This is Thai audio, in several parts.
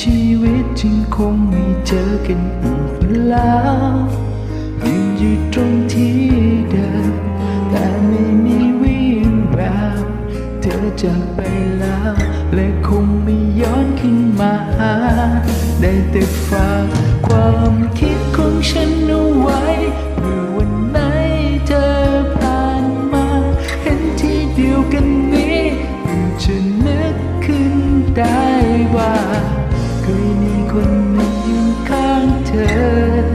ชีวิตจริงคงไม่เจอกันอีกแล้วยืนอยู่ตรงที่เดิมแต่ไม่มีวี่แววเธอจากไปแล้ว และคงไม่ย้อนขึ้นมาหาได้แต่ฝากความคิดของฉันเอาไว้เมื่อวันไหนเธอผ่านมา เห็นที่เดียวกันนี้จะนึกขึ้นได้ว่า ข้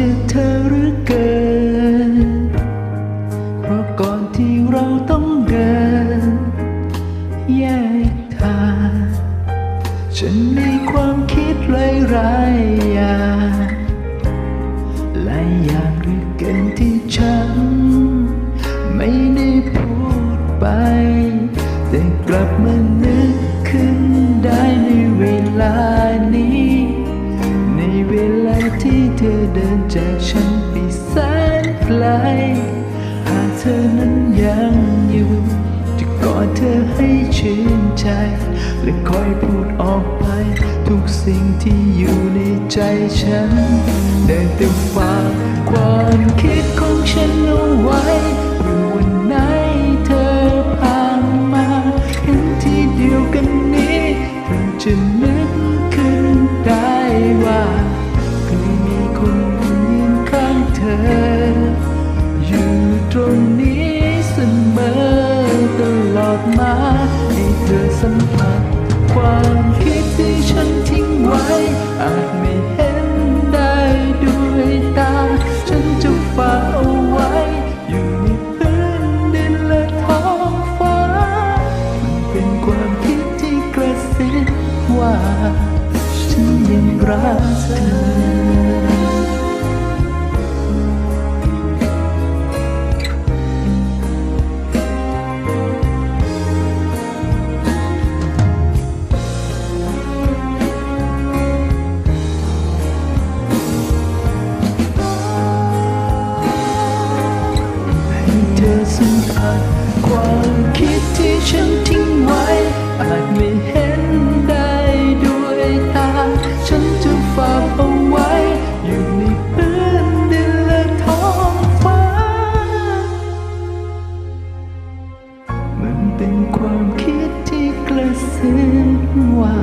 จอเธอหรือเกิน เพราะก่อนที่เราต้องเดินแยกทาง ฉันมีความคิดหลายๆอย่างหลายอย่างหรือเกินที่ฉัน ไม่ได้พูดไป แต่กลับมานึกขึ้นได้ในเวลานี้ ในเวลาที่เธอเดิน จากฉันไปแสนไกล หากเธอนั้นยังอยู่ จะกอดเธอให้ชื่นใจ และคอยพูดออกไป ทุกสิ่งที่อยู่ในใจฉัน ได้แต่ฝากความคิดของฉันเอาไว้ อ อยู่ตรงนี้เสมอตลอดมาให้เธอสัมผัสความคิดที่ฉันทิ้งไว้ อาจไม่เห็นได้ด้วยตา ฉันจะฝากเอาไว้ อยู่ในพื้นดินและท้องฟ้า มันเป็นความคิดที่กระซิบว่า ฉันยังรักเธอให้เธอ สัมผัสความคิดที่ฉันทิ้งไว้ อาจไม่เห็นได้ด้วยตา ฉันจะฝากเอาไว้ อยู่ในพื้นดินและท้องฟ้า มันเป็นความคิดที่กระซิบว่า